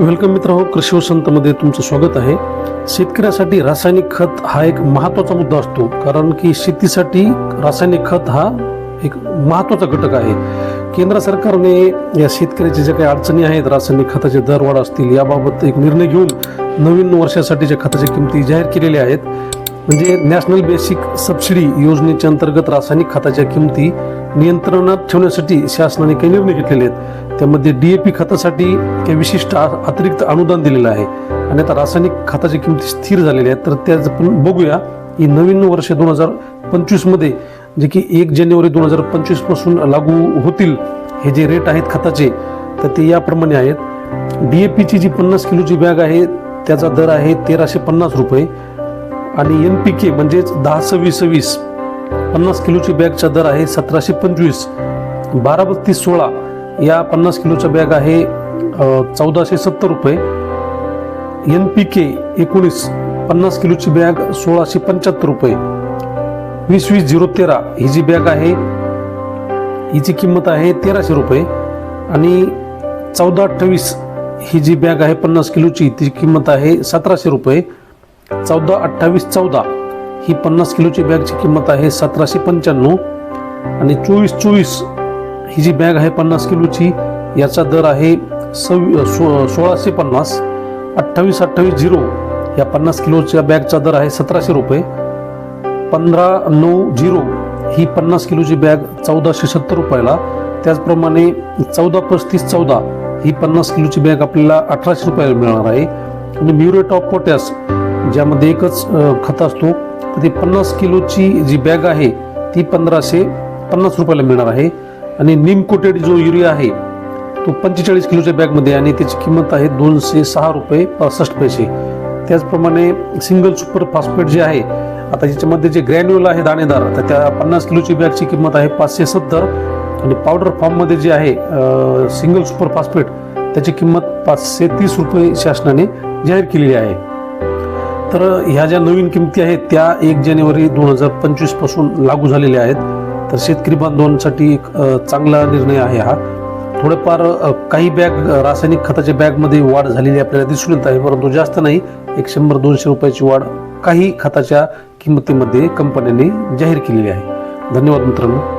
Welcome मित्र हो कृषी वसंतमध्ये तुमचं स्वागत आहे. शेतकऱ्यासाठी रासायनिक खत हा एक महत्त्वाचा मुद्दा असतो कारण की शेतीसाठी रासायनिक खत हा एक महत्त्वाचा घटक आहे. केंद्र सरकारने या शेतकऱ्याच्या ज्या काही अडचणी आहेत रासायनिक खताचे दरवाढ असतील याबाबत एक निर्णय घेऊन नवीन वर्षासाठीच्या खताच्या किमती जाहीर केलेल्या आहेत म्हणजे नॅशनल बेसिक सबसिडी योजनेच्या अंतर्गत रासायनिक खताच्या किमती नियंत्रणात ठेवण्यासाठी शासनाने काही निर्णय घेतलेले आहेत. त्यामध्ये डी ए पी खतासाठी काही विशिष्ट अतिरिक्त अनुदान दिलेलं आहे. आणि आता रासायनिक खताच्या किमती स्थिर झालेल्या आहेत. तर त्याच पण बघूया. की नवीन वर्ष दोन हजार पंचवीसमध्ये जे की एक जानेवारी दोन हजार पंचवीसपासून लागू होतील हे जे रेट आहेत खताचे तर ते याप्रमाणे आहेत. डी ए पीची जी पन्नास किलोची बॅग आहे त्याचा दर आहे तेराशे पन्नास रुपये. आणि एन पी के म्हणजेच दहा सव्वीस सव्वीस पन्नास किलोची बॅगचा दर आहे सतराशे पंचवीस. बारा बत्तीस सोळा या पन्नास किलोच्या बॅग आहे चौदाशे सत्तर रुपये. एन पी के एकोणीस पन्नास किलोची बॅग सोळाशे पंच्याहत्तर रुपये. वीस वीस झिरो तेरा ही जी बॅग आहे हिची किंमत आहे तेराशे रुपये. आणि चौदा अठ्ठावीस ही जी बॅग आहे पन्नास किलोची तिची किंमत आहे सतराशे रुपये. चौदा अठ्ठावीस चौदा. ही पन्नास किलोची बॅगची किंमत आहे सतराशे पंच्याण्णव. आणि चोवीस चोवीस ही जी बॅग आहे पन्नास किलोची याचा दर आहे सव्वी सो सोळाशे पन्नास. अठ्ठावीस अठ्ठावीस झिरो या पन्नास किलोच्या बॅगचा दर आहे सतराशे रुपये. पंधरा नऊ झिरो ही पन्नास किलोची बॅग चौदाशे सत्तर रुपयाला. त्याचप्रमाणे चौदा पस्तीस चौदा ही पन्नास किलोची बॅग आपल्याला अठराशे रुपयाला मिळणार आहे. आणि म्युरेट ऑफ पोटॅस ज्यामध्ये एकच खत असतो तर ती पन्नास किलोची जी बॅग आहे ती पंधराशे पन्नास रुपयाला मिळणार आहे. आणि निम कोटेड जो युरिया आहे तो पंचेचाळीस किलोच्या बॅगमध्ये आणि त्याची किंमत आहे दोनशे सहा रुपये पासष्ट पैसे. त्याचप्रमाणे सिंगल सुपर फॉस्फेट जे आहे आता याच्यामध्ये जे ग्रॅन्युअल आहे दाणेदार तर त्या पन्नास किलोची बॅगची किंमत आहे पाचशे सत्तर. आणि पावडर फॉर्ममध्ये जे आहे सिंगल सुपर फॉस्फेट त्याची किंमत पाचशे तीस रुपये शासनाने जाहीर केलेली आहे. तर ह्या ज्या नवीन किमती आहेत त्या एक जानेवारी दोन हजार पंचवीसपासून लागू झालेल्या आहेत. तर शेतकरी बांधवांसाठी एक चांगला निर्णय आहे हा. थोडेफार काही बॅग रासायनिक खताच्या बॅगमध्ये वाढ झालेली आपल्याला दिसून येत आहे परंतु जास्त नाही एक शंभर दोनशे रुपयाची वाढ काही खताच्या किंमतीमध्ये कंपन्यांनी जाहीर केलेली आहे. धन्यवाद मित्रांनो.